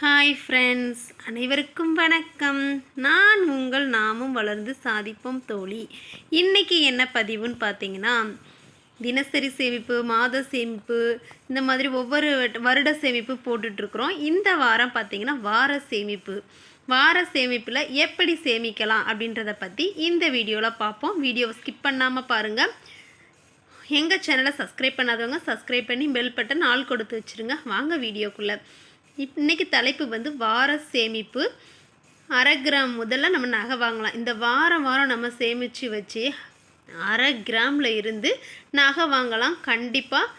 Hi friends அனைவருக்கும் வணக்கம். நான் உங்கள் நாமும் வளர்ந்து சாதிப்போம் தோழி. இன்றைக்கி என்ன பதிவுன்னு பார்த்தீங்கன்னா தினசரி சேமிப்பு மாத சேமிப்பு இந்த மாதிரி ஒவ்வொரு வருட சேமிப்பு போட்டுட்ருக்குறோம். இந்த வாரம் பார்த்தீங்கன்னா வார சேமிப்பு. வார சேமிப்பில் எப்படி சேமிக்கலாம் அப்படின்றத பற்றி இந்த வீடியோவில் பார்ப்போம் வீடியோவை ஸ்கிப் பண்ணாமல் பாருங்கள் எங்கள் சேனலை சப்ஸ்கிரைப் பண்ணாதவங்க சப்ஸ்கிரைப் பண்ணி பெல் பட்டன் ஆள் கொடுத்து வச்சுருங்க. வாங்க வீடியோக்குள்ளே. இப் இன்றைக்கி தலைப்பு வந்து வார சேமிப்பு. அரை கிராம் முதல்ல நம்ம நகை வாங்கலாம். இந்த வாரம் வாரம் நம்ம சேமித்து வச்சு அரை கிராமில் இருந்து நகை வாங்கலாம். கண்டிப்பாக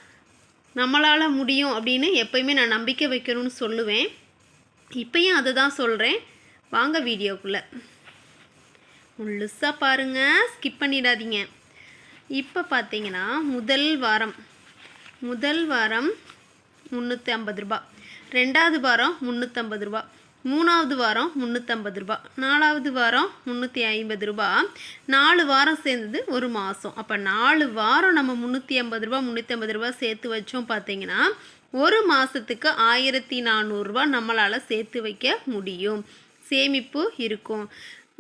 நம்மளால் முடியும் அப்படின்னு எப்பயுமே நான் நம்பிக்கை வைக்கணும்னு சொல்லுவேன். இப்பயும் அதை தான் சொல்கிறேன் வாங்க வீடியோக்குள்ளே. முழுசாக பாருங்கள் ஸ்கிப் பண்ணிடாதீங்க. இப்போ பார்த்தீங்கன்னா முதல் வாரம். முதல் வாரம் முந்நூற்றி ஐம்பது ரூபாய். ரெண்டாவது வாரம் முந்நூற்றம்பது ரூபா. மூணாவது வாரம் முந்நூற்றம்பது ரூபா. நாலாவது வாரம் முந்நூற்றி ஐம்பது ரூபா. நாலு வாரம் சேர்ந்தது ஒரு மாதம் அப்போ நாலு வாரம் நம்ம முந்நூற்றி ஐம்பது ரூபா முந்நூற்றி ஐம்பது ரூபா சேர்த்து வச்சோம் பார்த்தீங்கன்னா ஒரு மாதத்துக்கு ஆயிரத்தி நானூறுரூவா நம்மளால் சேர்த்து வைக்க முடியும். சேமிப்பு இருக்கும்.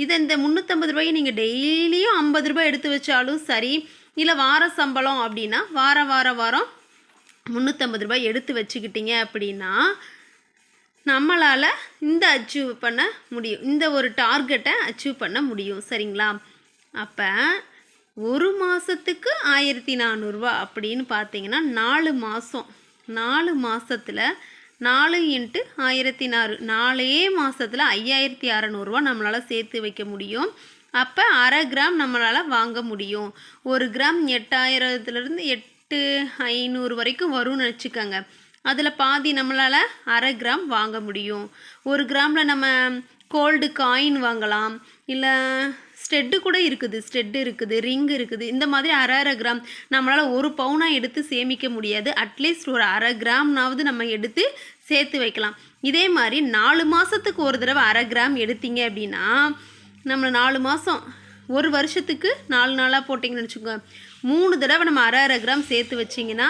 இதை இந்த முந்நூற்றம்பது ரூபாயை நீங்கள் டெய்லியும் ஐம்பது ரூபாய் எடுத்து வச்சாலும் சரி இல்லை வார சம்பளம் அப்படின்னா வார வார வாரம் முந்நூற்றம்பது ரூபாய் எடுத்து வச்சுக்கிட்டீங்க அப்படின்னா நம்மளால் இந்த அச்சீவ் பண்ண முடியும். இந்த ஒரு டார்கெட்டை அச்சீவ் பண்ண முடியும். சரிங்களா? அப்போ ஒரு மாதத்துக்கு ஆயிரத்தி நானூறுரூவா அப்படின்னு பார்த்தீங்கன்னா நாலு மாதம் நாலு மாதத்தில் நாலு இன்ட்டு ஆயிரத்தி நாறு நாலே மாதத்தில் ஐயாயிரத்தி அறநூறுவா நம்மளால் சேர்த்து வைக்க முடியும். அப்போ அரை கிராம் நம்மளால் வாங்க முடியும். ஒரு கிராம் எட்டாயிரத்துலேருந்து எட் எட்டு ஐநூறு வரைக்கும் வரும்னு வச்சுக்கோங்க அதில் பாதி நம்மளால் அரை கிராம் வாங்க முடியும். ஒரு கிராமில் நம்ம கோல்டு காயின் வாங்கலாம். இல்லை ஸ்டெட்டு கூட இருக்குது. ஸ்டெட்டு இருக்குது ரிங் இருக்குது. இந்த மாதிரி அரை அரை கிராம் நம்மளால் ஒரு பவுனாக எடுத்து சேமிக்க முடியாது. அட்லீஸ்ட் ஒரு அரை கிராம்னாவது நம்ம எடுத்து சேர்த்து வைக்கலாம். இதே மாதிரி நாலு மாதத்துக்கு ஒரு தடவை அரை கிராம் எடுத்தீங்க அப்படின்னா நம்ம நாலு மாதம் ஒரு வருஷத்துக்கு நாலு நாளாக போட்டிங்கன்னு வச்சுக்கோங்க மூணு தடவை நம்ம அரை அரை கிராம் சேர்த்து வச்சிங்கன்னா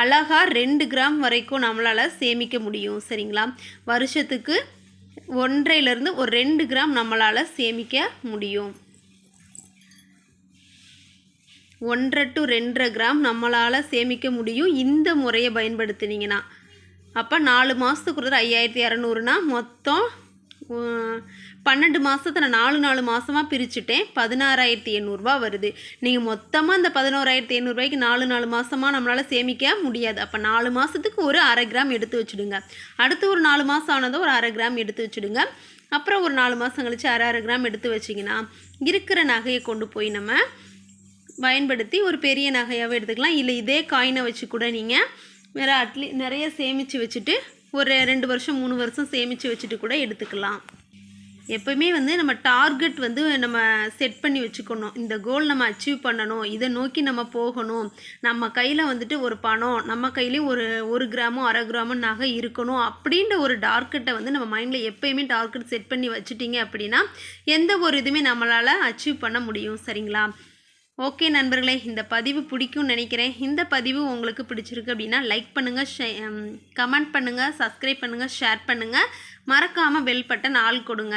அழகாக ரெண்டு கிராம் வரைக்கும் நம்மளால் சேமிக்க முடியும் சரிங்களா? வருஷத்துக்கு ஒன்றையிலேருந்து ஒரு ரெண்டு கிராம் நம்மளால் சேமிக்க முடியும். ஒன்றரை டு ரெண்டரை கிராம் நம்மளால் சேமிக்க முடியும். இந்த முறையை பயன்படுத்தினீங்கன்னா அப்போ நாலு மாதத்துக்கு ஒரு ஐயாயிரத்தி இரநூறுனா மொத்தம் பன்னெண்டு மாதத்தை நான் நாலு நாலு மாதமாக பிரிச்சுட்டேன். பதினாறாயிரத்தி எண்ணூறுரூவா வருது. நீங்கள் மொத்தமாக இந்த பதினோராயிரத்தி எண்ணூறுபாய்க்கு நாலு நாலு மாதமாக நம்மளால் சேமிக்க முடியாது. அப்போ நாலு மாதத்துக்கு ஒரு அரை கிராம் எடுத்து வச்சுடுங்க. அடுத்து ஒரு நாலு மாதம் ஆனதும் ஒரு அரை கிராம் எடுத்து வச்சுடுங்க. அப்புறம் ஒரு நாலு மாதம் கழிச்சு அரை அரை கிராம் எடுத்து வச்சிங்கன்னா இருக்கிற நகையை கொண்டு போய் நம்ம பயன்படுத்தி ஒரு பெரிய நகையாகவே எடுத்துக்கலாம். இல்லை இதே காயினை வச்சு கூட நீங்கள் வேறு அட்லீ நிறைய சேமித்து வச்சுட்டு ஒரு ரெண்டு வருஷம் மூணு வருஷம் சேமித்து வச்சுட்டு கூட எடுத்துக்கலாம். எப்போயுமே வந்து நம்ம டார்கெட் வந்து நம்ம செட் பண்ணி வச்சுக்கணும். இந்த கோல் நம்ம அச்சீவ் பண்ணணும். இதை நோக்கி நம்ம போகணும். நம்ம கையில் வந்துட்டு ஒரு பணம் நம்ம கையிலையும் ஒரு ஒரு கிராமோ அரை கிராமோ நகை இருக்கணும் அப்படின்ற ஒரு டார்கெட்டை வந்து நம்ம மைண்டில் எப்போயுமே டார்கெட் செட் பண்ணி வச்சுட்டிங்க அப்படின்னா எந்த ஒரு இதுவுமே நம்மளால் அச்சீவ் பண்ண முடியும். சரிங்களா? ஓகே நண்பர்களே இந்த பதிவு பிடிக்கும்னு நினைக்கிறேன். இந்த பதிவு உங்களுக்கு பிடிச்சிருக்கு அப்படின்னா லைக் பண்ணுங்கள் கமெண்ட் பண்ணுங்கள் சப்ஸ்கிரைப் பண்ணுங்கள் ஷேர் பண்ணுங்கள் மறக்காமல் பெல் பட்டன் ஆள் கொடுங்க.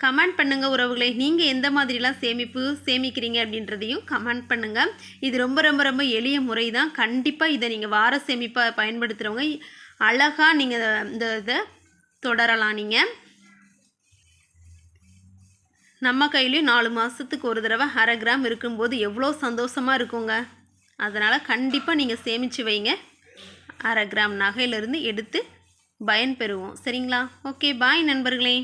கமெண்ட் பண்ணுங்கள் உறவுகளை நீங்கள் எந்த மாதிரிலாம் சேமிப்பு சேமிக்கிறீங்க அப்படின்றதையும் கமெண்ட் பண்ணுங்கள் இது ரொம்ப ரொம்ப ரொம்ப எளிய முறை தான் கண்டிப்பாக இதை நீங்கள் வார சேமிப்பாக பயன்படுத்துகிறவங்க அழகாக நீங்கள் இந்த இதை தொடரலாம் நீங்கள் நம்ம கையிலையும் நாலு மாதத்துக்கு ஒரு தடவை அரை கிராம் இருக்கும்போது எவ்வளோ சந்தோஷமாக இருக்குங்க? அதனால் கண்டிப்பாக நீங்கள் சேமித்து வைங்க. அரை கிராம் நகையிலிருந்து எடுத்து பயன் பெறுவோம் சரிங்களா? ஓகே பாய் நண்பர்களே.